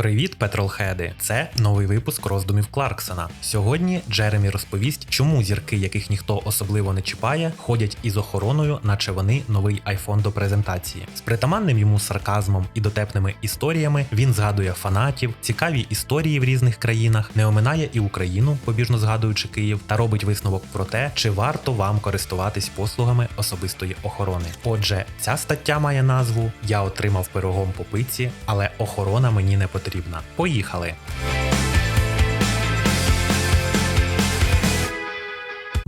Привіт, петролхеди! Це новий випуск роздумів Кларксона. Сьогодні Джеремі розповість, чому зірки, яких ніхто особливо не чіпає, ходять із охороною, наче вони новий айфон до презентації. З притаманним йому сарказмом і дотепними історіями він згадує фанатів, цікаві історії в різних країнах, не оминає і Україну, побіжно згадуючи Київ, та робить висновок про те, чи варто вам користуватись послугами особистої охорони. Отже, ця стаття має назву Я отримав пирогом по пиці, але охорона мені не потрібна. Поїхали!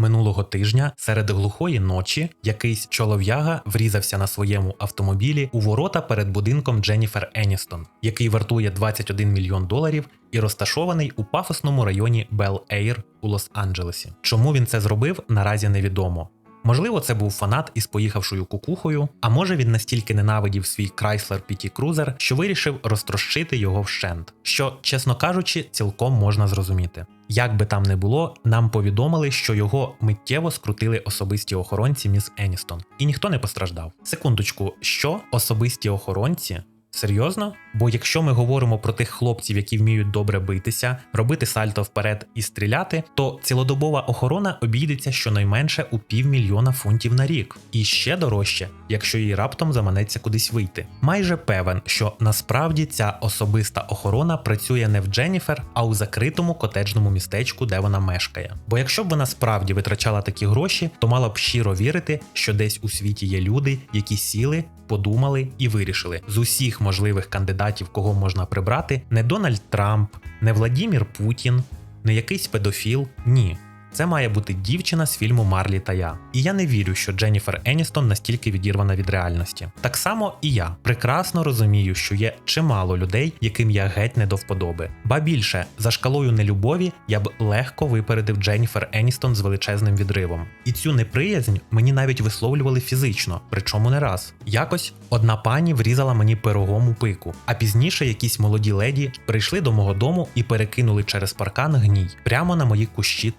Минулого тижня серед глухої ночі якийсь чолов'яга врізався на своєму автомобілі у ворота перед будинком Дженніфер Еністон, який вартує 21 мільйон доларів і розташований у пафосному районі Бел Ейр у Лос-Анджелесі. Чому він це зробив, наразі невідомо. Можливо, це був фанат із поїхавшою кукухою, а може він настільки ненавидів свій Chrysler PT Cruiser, що вирішив розтрощити його вщент, що, чесно кажучи, цілком можна зрозуміти. Як би там не було, нам повідомили, що його миттєво скрутили особисті охоронці міс Еністон, і ніхто не постраждав. Секундочку, що особисті охоронці? Серйозно? Бо якщо ми говоримо про тих хлопців, які вміють добре битися, робити сальто вперед і стріляти, то цілодобова охорона обійдеться щонайменше у півмільйона фунтів на рік, і ще дорожче, якщо їй раптом заманеться кудись вийти. Майже певен, що насправді ця особиста охорона працює не в Дженніфер, а у закритому котеджному містечку, де вона мешкає. Бо якщо б вона справді витрачала такі гроші, то мала б щиро вірити, що десь у світі є люди, які сіли. Подумали і вирішили з усіх можливих кандидатів, кого можна прибрати, не Дональд Трамп, не Владімір Путін, не якийсь педофіл. Ні. Це має бути дівчина з фільму Марлі та я. І я не вірю, що Дженніфер Еністон настільки відірвана від реальності. Так само і я прекрасно розумію, що є чимало людей, яким я геть не до вподоби. Ба більше, за шкалою нелюбові я б легко випередив Дженніфер Еністон з величезним відривом. І цю неприязнь мені навіть висловлювали фізично, причому не раз. Якось одна пані врізала мені пирогом у пику, а пізніше якісь молоді леді прийшли до мого дому і перекинули через паркан гній прямо на мої кущі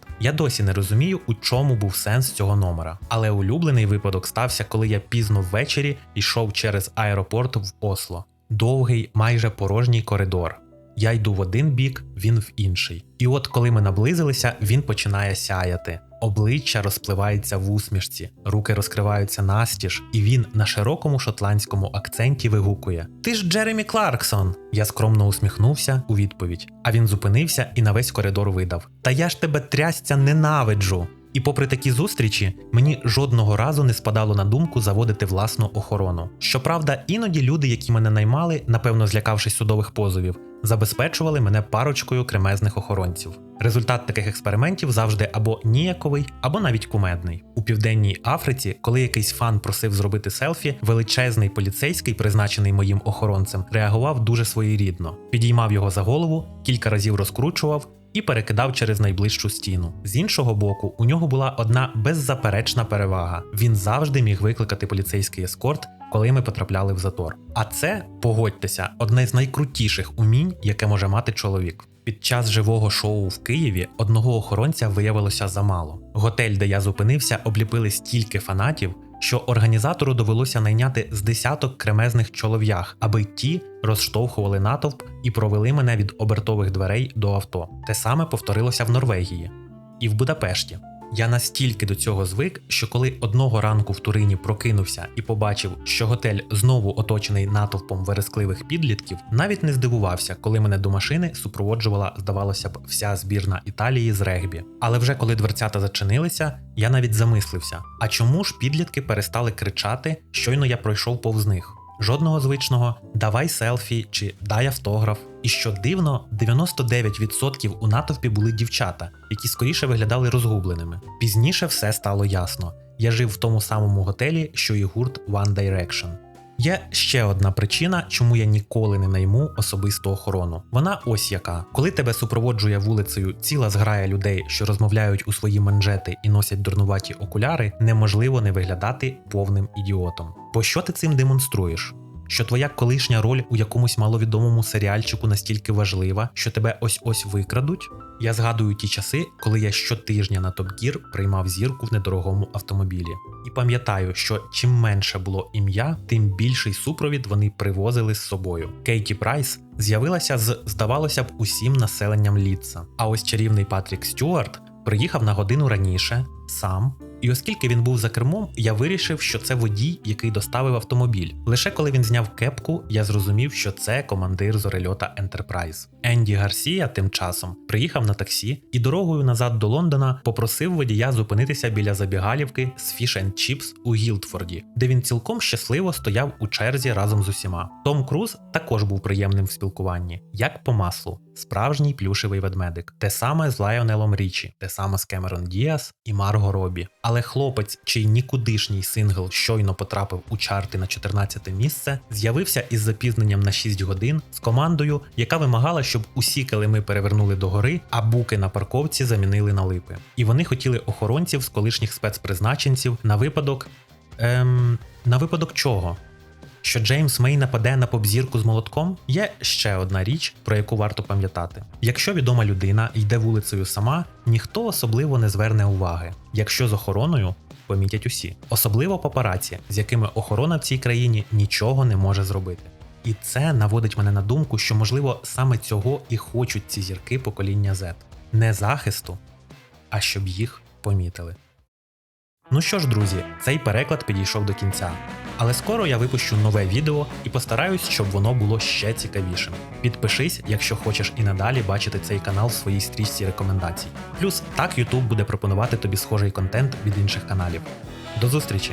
троянд. Я досі не розумію, у чому був сенс цього номера. Але улюблений випадок стався, коли я пізно ввечері йшов через аеропорт в Осло. Довгий, майже порожній коридор. Я йду в один бік, він в інший. І от коли ми наблизилися, він починає сяяти. Обличчя розпливається в усмішці, руки розкриваються настіж, і він на широкому шотландському акценті вигукує: Ти ж Джеремі Кларксон! Я скромно усміхнувся у відповідь, а він зупинився і на весь коридор видав: Та я ж тебе трясця ненавиджу! І попри такі зустрічі, мені жодного разу не спадало на думку заводити власну охорону. Щоправда, іноді люди, які мене наймали, напевно злякавшись судових позовів, забезпечували мене парочкою кремезних охоронців. Результат таких експериментів завжди або ніяковий, або навіть кумедний. У південній Африці, коли якийсь фан просив зробити селфі, величезний поліцейський, призначений моїм охоронцем, реагував дуже своєрідно, підіймав його за голову, кілька разів розкручував. І перекидав через найближчу стіну. З іншого боку, у нього була одна беззаперечна перевага: він завжди міг викликати поліцейський ескорт, коли ми потрапляли в затор. А це, погодьтеся, одне з найкрутіших умінь, яке може мати чоловік. Під час живого шоу в Києві одного охоронця виявилося замало. Готель, де я зупинився, обліпили стільки фанатів, що організатору довелося найняти з десяток кремезних чолов'ях, аби ті розштовхували натовп і провели мене від обертових дверей до авто. Те саме повторилося в Норвегії і в Будапешті. Я настільки до цього звик, що коли одного ранку в Турині прокинувся і побачив, що готель знову оточений натовпом верескливих підлітків, навіть не здивувався, коли мене до машини супроводжувала, здавалося б, вся збірна Італії з регбі. Але вже коли дверцята зачинилися, я навіть замислився: а чому ж підлітки перестали кричати, щойно я пройшов повз них? Жодного звичного давай селфі чи дай автограф. І що дивно, 99% у натовпі були дівчата, які скоріше виглядали розгубленими. Пізніше все стало ясно. Я жив в тому самому готелі, що і гурт One Direction. Є ще одна причина, чому я ніколи не найму особисту охорону. Вона ось яка: коли тебе супроводжує вулицею ціла зграя людей, що розмовляють у свої манжети і носять дурнуваті окуляри, неможливо не виглядати повним ідіотом. Пощо що ти цим демонструєш? Що твоя колишня роль у якомусь маловідомому серіальчику настільки важлива, що тебе ось ось викрадуть? Я згадую ті часи, коли я щотижня на Top Gear приймав зірку в недорогому автомобілі. І пам'ятаю, що чим менше було ім'я, тим більший супровід вони привозили з собою. Кейті Прайс з'явилася з, здавалося б, усім населенням Лідса. А ось чарівний Патрік Стюарт приїхав на годину раніше, сам. І оскільки він був за кермом, я вирішив, що це водій, який доставив автомобіль. Лише коли він зняв кепку, я зрозумів, що це командир зорельота Enterprise. Енді Гарсія тим часом приїхав на таксі і дорогою назад до Лондона попросив водія зупинитися біля забігалівки з Fish and Chips у Гілдфорді, де він цілком щасливо стояв у черзі разом з усіма. Том Круз також був приємним в спілкуванні, як по маслу, справжній плюшевий ведмедик, те саме з Лайонелом Річі, те саме з Кемерон Діас і Марго Робі. Але хлопець, чий нікудишній сингл щойно потрапив у чарти на 14 місце, з'явився із запізненням на 6 годин з командою, яка вимагала, щоб усі килими перевернули догори, а буки на парковці замінили на липи. І вони хотіли охоронців з колишніх спецпризначенців на випадок. Ем, на випадок чого? Що Джеймс Мей нападе на поп-зірку з молотком, є ще одна річ, про яку варто пам'ятати. Якщо відома людина йде вулицею сама, ніхто особливо не зверне уваги. Якщо з охороною, помітять усі, особливо папараці, з якими охорона в цій країні нічого не може зробити. І це наводить мене на думку, що можливо саме цього і хочуть ці зірки покоління Z. не захисту, а щоб їх помітили. Ну що ж, друзі, цей переклад підійшов до кінця. Але скоро я випущу нове відео і постараюсь, щоб воно було ще цікавішим. Підпишись, якщо хочеш і надалі бачити цей канал в своїй стрічці рекомендацій. Плюс так YouTube буде пропонувати тобі схожий контент від інших каналів. До зустрічі!